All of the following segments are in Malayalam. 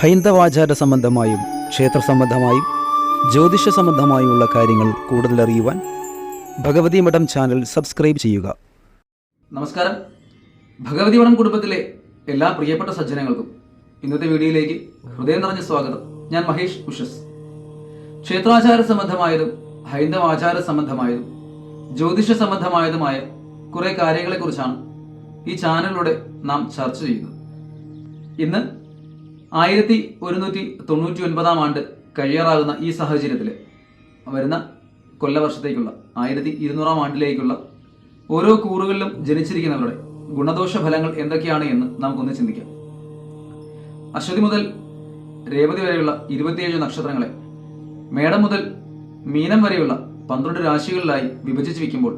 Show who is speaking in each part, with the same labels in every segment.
Speaker 1: ഹൈന്ദവാചാര സംബന്ധമായും ക്ഷേത്ര സംബന്ധമായും ജ്യോതിഷ സംബന്ധമായുമുള്ള കാര്യങ്ങൾ കൂടുതൽ അറിയുവാൻ ഭഗവതി മഠം ചാനൽ സബ്സ്ക്രൈബ് ചെയ്യുക.
Speaker 2: നമസ്കാരം. ഭഗവതി മഠം കുടുംബത്തിലെ എല്ലാ പ്രിയപ്പെട്ട സജ്ജനങ്ങൾക്കും ഇന്നത്തെ വീഡിയോയിലേക്ക് ഹൃദയം നിറഞ്ഞ സ്വാഗതം. ഞാൻ മഹേഷ് ഉഷസ്. ക്ഷേത്രാചാര സംബന്ധമായതും ഹൈന്ദവാചാര സംബന്ധമായതും ജ്യോതിഷ സംബന്ധമായതുമായ കുറേ കാര്യങ്ങളെക്കുറിച്ചാണ് ഈ ചാനലിലൂടെ നാം ചർച്ച ചെയ്യുന്നത്. ഇന്ന് ആയിരത്തി ഒരുന്നൂറ്റി തൊണ്ണൂറ്റി ഒൻപതാം ആണ്ട് കഴിയാറാകുന്ന ഈ സാഹചര്യത്തിൽ വരുന്ന കൊല്ലവർഷത്തേക്കുള്ള ആയിരത്തി ഇരുന്നൂറാം ആണ്ടിലേക്കുള്ള ഓരോ കൂറുകളിലും ജനിച്ചിരിക്കുന്നവരുടെ ഗുണദോഷ ഫലങ്ങൾ എന്തൊക്കെയാണ് എന്ന് നമുക്കൊന്ന് ചിന്തിക്കാം. അശ്വതി മുതൽ രേവതി വരെയുള്ള ഇരുപത്തിയേഴ് നക്ഷത്രങ്ങളെ മേടം മുതൽ മീനം വരെയുള്ള പന്ത്രണ്ട് രാശികളിലായി വിഭജിച്ച് വയ്ക്കുമ്പോൾ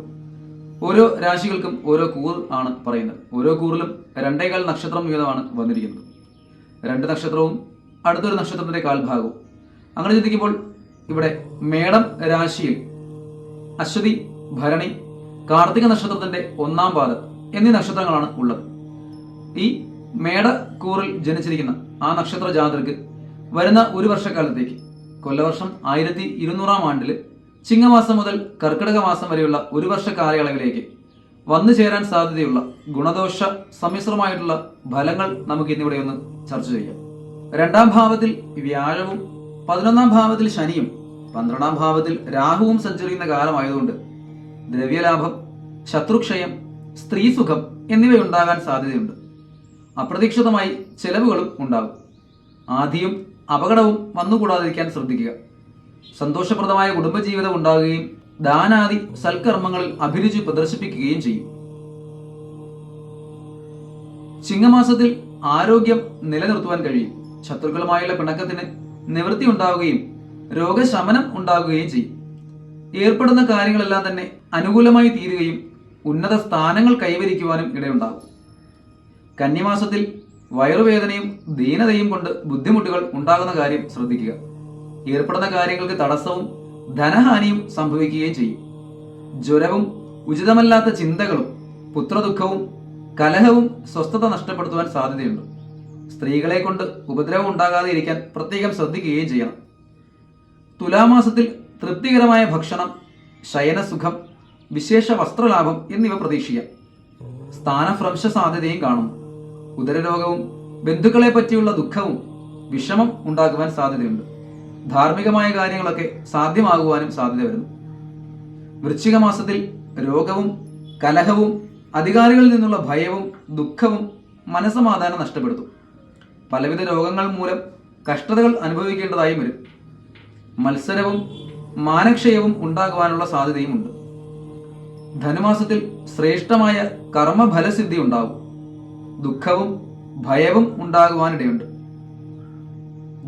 Speaker 2: ഓരോ രാശികൾക്കും ഓരോ കൂർ ആണ് പറയുന്നത്. ഓരോ കൂറിലും രണ്ടേകാൽ നക്ഷത്രം വീതമാണ് വന്നിരിക്കുന്നത്. രണ്ട് നക്ഷത്രവും അടുത്തൊരു നക്ഷത്രത്തിന്റെ കാൽഭാഗവും. അങ്ങനെ ചിന്തിക്കുമ്പോൾ ഇവിടെ മേടം രാശിയിൽ അശ്വതി ഭരണി കാർത്തിക നക്ഷത്രത്തിന്റെ ഒന്നാം പാദം എന്നീ നക്ഷത്രങ്ങളാണ് ഉള്ളത്. ഈ മേടക്കൂറിൽ ജനിച്ചിരിക്കുന്ന ആ നക്ഷത്ര ജാതർക്ക് വരുന്ന ഒരു വർഷക്കാലത്തേക്ക് കൊല്ലവർഷം ആയിരത്തി ഇരുന്നൂറാം ആണ്ടിൽ ചിങ്ങമാസം മുതൽ കർക്കിടക മാസം വരെയുള്ള ഒരു വർഷ കാലയളവിലേക്ക് വന്നു ചേരാൻ സാധ്യതയുള്ള ഗുണദോഷ സമ്മിശ്രമായിട്ടുള്ള ഫലങ്ങൾ നമുക്ക് ഇന്നിവിടെ ഒന്ന് ചർച്ച ചെയ്യാം. രണ്ടാം ഭാവത്തിൽ വ്യാഴവും പതിനൊന്നാം ഭാവത്തിൽ ശനിയും പന്ത്രണ്ടാം ഭാവത്തിൽ രാഹുവും സഞ്ചരിക്കുന്ന കാലമായതുകൊണ്ട് ദ്രവ്യലാഭം ശത്രുക്ഷയം സ്ത്രീസുഖം എന്നിവയുണ്ടാകാൻ സാധ്യതയുണ്ട്. അപ്രതീക്ഷിതമായി ചെലവുകളും ഉണ്ടാകും. ആദ്യം അപകടവും വന്നുകൂടാതിരിക്കാൻ ശ്രദ്ധിക്കുക. സന്തോഷപ്രദമായ കുടുംബജീവിതം ഉണ്ടാകുകയും ദാനാദി സൽക്കർമ്മങ്ങളിൽ അഭിരുചി പ്രദർശിപ്പിക്കുകയും ചെയ്യും. ചിങ്ങമാസത്തിൽ ആരോഗ്യം നിലനിർത്തുവാൻ കഴിയും. ശത്രുക്കളുമായുള്ള പിണക്കത്തിന് നിവൃത്തി ഉണ്ടാവുകയും രോഗശമനം ഉണ്ടാകുകയും ചെയ്യും. ഏർപ്പെടുന്ന കാര്യങ്ങളെല്ലാം തന്നെ അനുകൂലമായി തീരുകയും ഉന്നത സ്ഥാനങ്ങൾ കൈവരിക്കുവാനും ഇടയുണ്ടാകും. കന്നിമാസത്തിൽ വയറുവേദനയും ദീനതയും കൊണ്ട് ബുദ്ധിമുട്ടുകൾ ഉണ്ടാകുന്ന കാര്യം ശ്രദ്ധിക്കുക. ഏർപ്പെടുന്ന കാര്യങ്ങൾക്ക് തടസ്സവും ധനഹാനിയും സംഭവിക്കുകയും ചെയ്യും. ജ്വരവും ഉചിതമല്ലാത്ത ചിന്തകളും പുത്രദുഃഖവും കലഹവും സ്വസ്ഥത നഷ്ടപ്പെടുത്തുവാൻ സാധ്യതയുണ്ട്. സ്ത്രീകളെ കൊണ്ട് ഉപദ്രവം ഉണ്ടാകാതെ ഇരിക്കാൻ പ്രത്യേകം ശ്രദ്ധിക്കുകയും ചെയ്യണം. തുലാമാസത്തിൽ തൃപ്തികരമായ ഭക്ഷണം ശയനസുഖം വിശേഷ വസ്ത്രലാഭം എന്നിവ പ്രതീക്ഷിക്കാം. സ്ഥാനഭ്രംശ സാധ്യതയും കാണും ഉദരരോഗവും ബന്ധുക്കളെ പറ്റിയുള്ള ദുഃഖവും വിഷമം ഉണ്ടാകുവാൻ സാധ്യതയുണ്ട്. ധാർമ്മികമായ കാര്യങ്ങളൊക്കെ സാധ്യമാകുവാനും സാധ്യത വരുന്നു. വൃശ്ചിക മാസത്തിൽ രോഗവും കലഹവും അധികാരികളിൽ നിന്നുള്ള ഭയവും ദുഃഖവും മനസമാധാനം നഷ്ടപ്പെടുത്തും. പലവിധ രോഗങ്ങൾ മൂലം കഷ്ടതകൾ അനുഭവിക്കേണ്ടതായും വരും. മത്സരവും മാനക്ഷയവും ഉണ്ടാകുവാനുള്ള സാധ്യതയുമുണ്ട് ധനുമാസത്തിൽ ശ്രേഷ്ഠമായ കർമ്മഫലസിദ്ധി ഉണ്ടാകും ദുഃഖവും ഭയവും ഉണ്ടാകുവാനിടയുണ്ട്.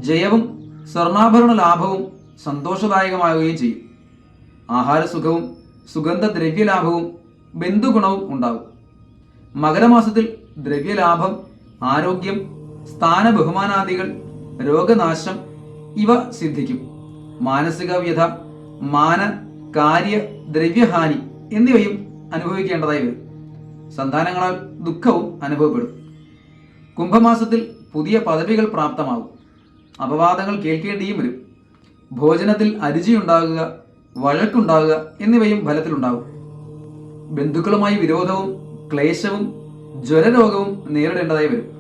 Speaker 2: ജയവും സ്വർണാഭരണ ലാഭവും സന്തോഷദായകമാവുകയും ചെയ്യും. ആഹാരസുഖവും സുഗന്ധദ്രവ്യ ലാഭവും ബന്ധുഗുണവും ഉണ്ടാകും മകരമാസത്തിൽ ദ്രവ്യലാഭം ആരോഗ്യം സ്ഥാന ബഹുമാനാദികൾ രോഗനാശം ഇവ സിദ്ധിക്കും. മാനസിക വ്യഥ മാന കാര്യ ദ്രവ്യഹാനി എന്നിവയും അനുഭവിക്കേണ്ടതായി വരും. സന്താനങ്ങളാൽ ദുഃഖവും അനുഭവപ്പെടും. കുംഭമാസത്തിൽ പുതിയ പദവികൾ പ്രാപ്തമാകും അപവാദങ്ങൾ കേൾക്കേണ്ടിയും വരും. ഭോജനത്തിൽ അരിചിയുണ്ടാകുക വഴക്കുണ്ടാകുക എന്നിവയും ഫലത്തിലുണ്ടാകും. ബന്ധുക്കളുമായി വിരോധവും ക്ലേശവും ജ്വരരോഗവും നേരിടേണ്ടതായി വരും.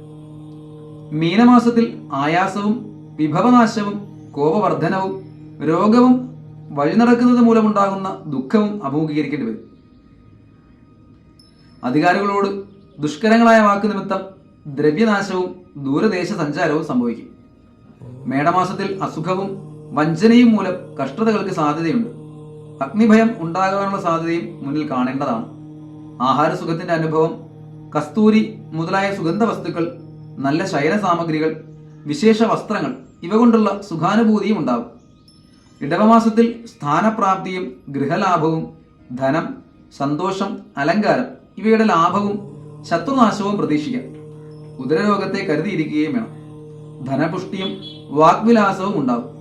Speaker 2: മീനമാസത്തിൽ ആയാസവും വിഭവനാശവും കോപവർദ്ധനവും രോഗവും വഴിനടക്കുന്നത് മൂലമുണ്ടാകുന്ന ദുഃഖവും അഭിമുഖീകരിക്കേണ്ടി വരും. അധികാരികളോട് ദുഷ്കരങ്ങളായ വാക്ക് നിമിത്തം ദ്രവ്യനാശവും ദൂരദേശ സഞ്ചാരവും സംഭവിക്കും. മേടമാസത്തിൽ അസുഖവും വഞ്ചനയും മൂലം കഷ്ടതകൾക്ക് സാധ്യതയുണ്ട്. അഗ്നിഭയം ഉണ്ടാകാനുള്ള സാധ്യതയും മുന്നിൽ കാണേണ്ടതാണ്. ആഹാരസുഖത്തിന്റെ അനുഭവം കസ്തൂരി മുതലായ സുഗന്ധ വസ്തുക്കൾ നല്ല ശയന സാമഗ്രികൾ വിശേഷ വസ്ത്രങ്ങൾ ഇവ കൊണ്ടുള്ള സുഖാനുഭൂതിയും ഉണ്ടാവും ഇടവമാസത്തിൽ സ്ഥാനപ്രാപ്തിയും ഗൃഹലാഭവും ധനം സന്തോഷം അലങ്കാരം ഇവയുടെ ലാഭവും ശത്രുനാശവും പ്രതീക്ഷിക്കാം. ഉദരരോഗത്തെ കരുതിയിരിക്കുകയും വേണം. ധനപുഷ്ടിയും വാഗ്വിലാസവും ഉണ്ടാവും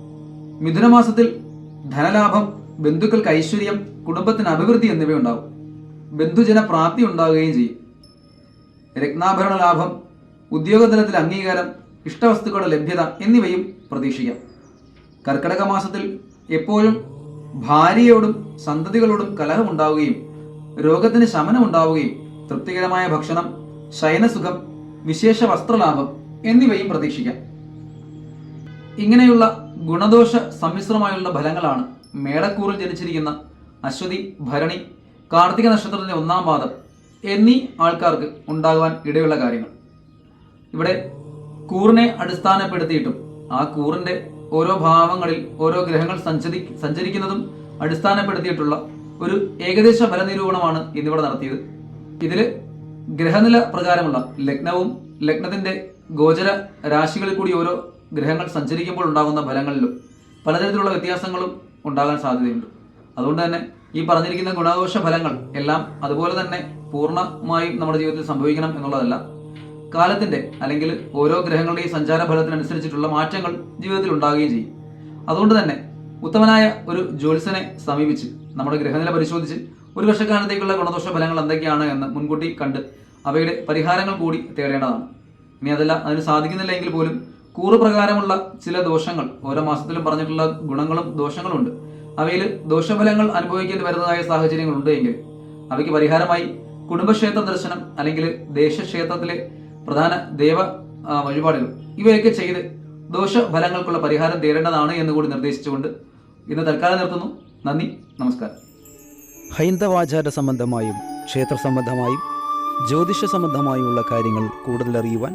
Speaker 2: മിഥുനമാസത്തിൽ ധനലാഭം ബന്ധുക്കൾക്ക് ഐശ്വര്യം കുടുംബത്തിന് അഭിവൃദ്ധി എന്നിവയുണ്ടാവും ബന്ധുജന പ്രാപ്തി ഉണ്ടാവുകയും ചെയ്യും. രത്നാഭരണ ലാഭം ഉദ്യോഗതലത്തിൽ അംഗീകാരം ഇഷ്ടവസ്തുക്കളുടെ ലഭ്യത എന്നിവയും പ്രതീക്ഷിക്കാം. കർക്കിടക മാസത്തിൽ എപ്പോഴും ഭാര്യയോടും സന്തതികളോടും കലഹമുണ്ടാവുകയും രോഗത്തിന് ശമനമുണ്ടാവുകയും തൃപ്തികരമായ ഭക്ഷണം ശയനസുഖം വിശേഷ വസ്ത്രലാഭം എന്നിവയും പ്രതീക്ഷിക്കാം. ഇങ്ങനെയുള്ള ഗുണദോഷ സമ്മിശ്രമായുള്ള ഫലങ്ങളാണ് മേടക്കൂറിൽ ജനിച്ചിരിക്കുന്ന അശ്വതി ഭരണി കാർത്തിക നക്ഷത്രത്തിന്റെ ഒന്നാം പാദം എന്നീ ആൾക്കാർക്ക് ഉണ്ടാകുവാൻ ഇടയുള്ള കാര്യങ്ങൾ. ഇവിടെ കൂറിനെ അടിസ്ഥാനപ്പെടുത്തിയിട്ടും ആ കൂറിന്റെ ഓരോ ഭാവങ്ങളിൽ ഓരോ ഗ്രഹങ്ങൾ സഞ്ചരി സഞ്ചരിക്കുന്നതും അടിസ്ഥാനപ്പെടുത്തിയിട്ടുള്ള ഒരു ഏകദേശ ഫലനിരൂപണമാണ് ഇന്നിവിടെ നടത്തിയത്. ഇതിൽ ഗ്രഹനില പ്രകാരമുള്ള ലഗ്നവും ലഗ്നത്തിന്റെ ഗോചര രാശികളിൽ കൂടി ഓരോ ഗ്രഹങ്ങൾ സഞ്ചരിക്കുമ്പോൾ ഉണ്ടാകുന്ന ഫലങ്ങളിലും പലതരത്തിലുള്ള വ്യത്യാസങ്ങളും ഉണ്ടാകാൻ സാധ്യതയുണ്ട്. അതുകൊണ്ട് തന്നെ ഈ പറഞ്ഞിരിക്കുന്ന ഗുണദോഷ ഫലങ്ങൾ എല്ലാം അതുപോലെ തന്നെ പൂർണമായും നമ്മുടെ ജീവിതത്തിൽ സംഭവിക്കണം എന്നുള്ളതല്ല. കാലത്തിന്റെ അല്ലെങ്കിൽ ഓരോ ഗ്രഹങ്ങളുടെയും സഞ്ചാര ഫലത്തിനനുസരിച്ചിട്ടുള്ള മാറ്റങ്ങൾ ജീവിതത്തിൽ ഉണ്ടാകുകയും ചെയ്യും. അതുകൊണ്ട് തന്നെ ഉത്തമനായ ഒരു ജ്യോത്സനെ സമീപിച്ച് നമ്മുടെ ഗ്രഹനില പരിശോധിച്ച് ഒരു വർഷക്കാലത്തേക്കുള്ള ഗുണദോഷ ഫലങ്ങൾ എന്തൊക്കെയാണ് എന്ന് മുൻകൂട്ടി കണ്ട് അവയുടെ പരിഹാരങ്ങൾ കൂടി തേടേണ്ടതാണ്. ഇനി അതല്ല അതിന് സാധിക്കുന്നില്ലെങ്കിൽ പോലും കൂറ് പ്രകാരമുള്ള ചില ദോഷങ്ങൾ ഓരോ മാസത്തിലും പറഞ്ഞിട്ടുള്ള ഗുണങ്ങളും ദോഷങ്ങളും ഉണ്ട് അവയിൽ ദോഷഫലങ്ങൾ അനുഭവിക്കേണ്ടി വരുന്നതായ സാഹചര്യങ്ങളുണ്ട് എങ്കിൽ അവയ്ക്ക് പരിഹാരമായി കുടുംബക്ഷേത്ര ദർശനം അല്ലെങ്കിൽ ദേശക്ഷേത്രത്തിലെ പ്രധാന ദേവ വഴിപാടുകൾ ഇവയൊക്കെ ചെയ്ത് ദോഷഫലങ്ങൾക്കുള്ള പരിഹാരം തേടേണ്ടതാണ് എന്ന് കൂടി നിർദ്ദേശിച്ചുകൊണ്ട് ഇന്ന് തൽക്കാലം നിർത്തുന്നു. നന്ദി നമസ്കാരം.
Speaker 1: ഹൈന്ദവാചാര സംബന്ധമായും ക്ഷേത്ര സംബന്ധമായും ജ്യോതിഷ സംബന്ധമായുമുള്ള കാര്യങ്ങൾ കൂടുതൽ അറിയുവാൻ